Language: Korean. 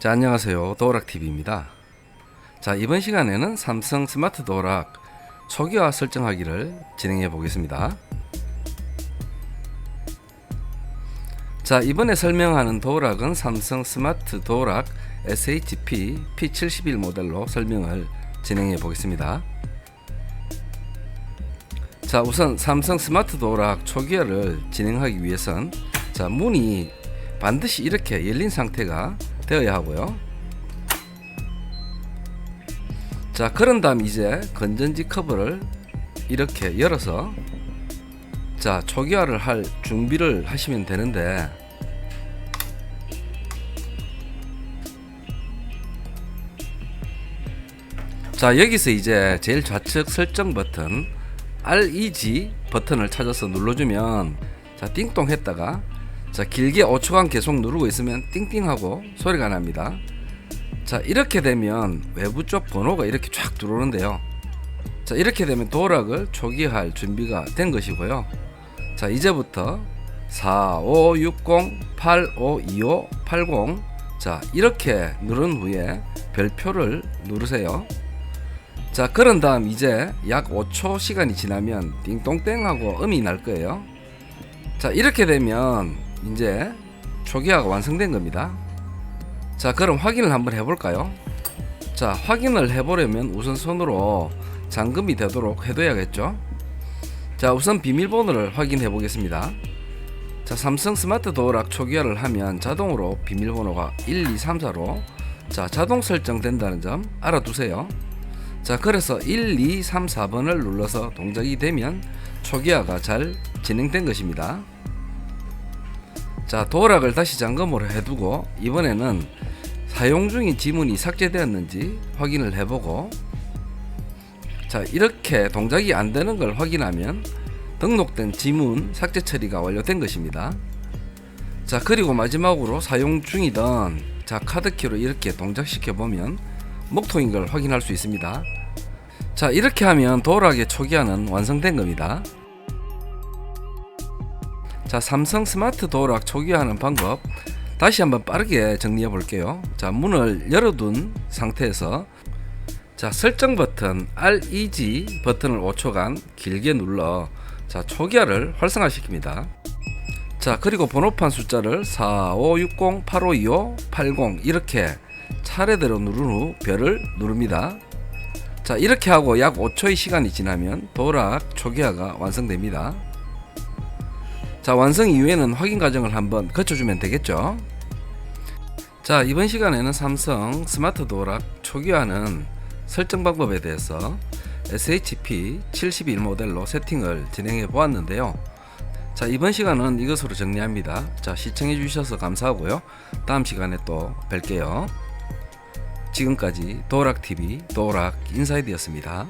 자, 안녕하세요. 도어락TV입니다. 자, 이번 시간에는 삼성 스마트 도어락 초기화 설정하기를 진행해 보겠습니다. 자, 이번에 설명하는 도어락은 삼성 스마트 도어락 SHP P71 모델로 설명을 진행해 보겠습니다. 자, 우선 삼성 스마트 도어락 초기화를 진행하기 위해선 자, 문이 반드시 이렇게 열린 상태가 되어야 하고요. 자, 그런 다음 이제 건전지 커버를 이렇게 열어서 자, 초기화를 할 준비를 하시면 되는데 자, 여기서 이제 제일 좌측 설정 버튼 REG 버튼을 찾아서 눌러주면 자, 띵동 했다가 자 길게 5초간 계속 누르고 있으면 띵띵하고 소리가 납니다. 자 이렇게 되면 외부 쪽 번호가 이렇게 쫙 들어오는데요. 자 이렇게 되면 도락을 초기화할 준비가 된 것이고요. 자 이제부터 4560 8525 80자 이렇게 누른 후에 별표를 누르세요. 자 그런 다음 이제 약 5초 시간이 지나면 띵동땡 하고 음이 날 거예요. 자 이렇게 되면 이제 초기화가 완성된 겁니다. 자 그럼 확인을 한번 해볼까요? 자 확인을 해보려면 우선 손으로 잠금이 되도록 해둬야겠죠? 자 우선 비밀번호를 확인해 보겠습니다. 자 삼성 스마트 도어락 초기화를 하면 자동으로 비밀번호가 1234로 자 자동 설정된다는 점 알아두세요. 자 그래서 1, 2, 3, 4번을 눌러서 동작이 되면 초기화가 잘 진행된 것입니다 자 도락을 다시 잠금으로 해두고 이번에는 사용 중인 지문이 삭제되었는지 확인을 해보고 자 이렇게 동작이 안 되는 걸 확인하면 등록된 지문 삭제 처리가 완료된 것입니다. 자 그리고 마지막으로 사용 중이던 자 카드키로 이렇게 동작시켜 보면 목통인 걸 확인할 수 있습니다. 자 이렇게 하면 도락의 초기화는 완성된 겁니다 자 삼성 스마트 도어락 초기화하는 방법 다시 한번 빠르게 정리해 볼게요. 자 문을 열어둔 상태에서 자 설정 버튼 REG 버튼을 5초간 길게 눌러 자 초기화를 활성화시킵니다. 자 그리고 번호판 숫자를 4560 8525 80 이렇게 차례대로 누른 후 별을 누릅니다. 자 이렇게 하고 약 5초의 시간이 지나면 도락 초기화가 완성됩니다 자 완성 이후에는 확인 과정을 한번 거쳐주면 되겠죠? 자 이번 시간에는 삼성 스마트 도어락 초기화는 설정 방법에 대해서 SHP 71 모델로 세팅을 진행해 보았는데요. 자 이번 시간은 이것으로 정리합니다. 자 시청해 주셔서 감사하고요. 다음 시간에 또 뵐게요. 지금까지 도어락TV 도어락 인사이드였습니다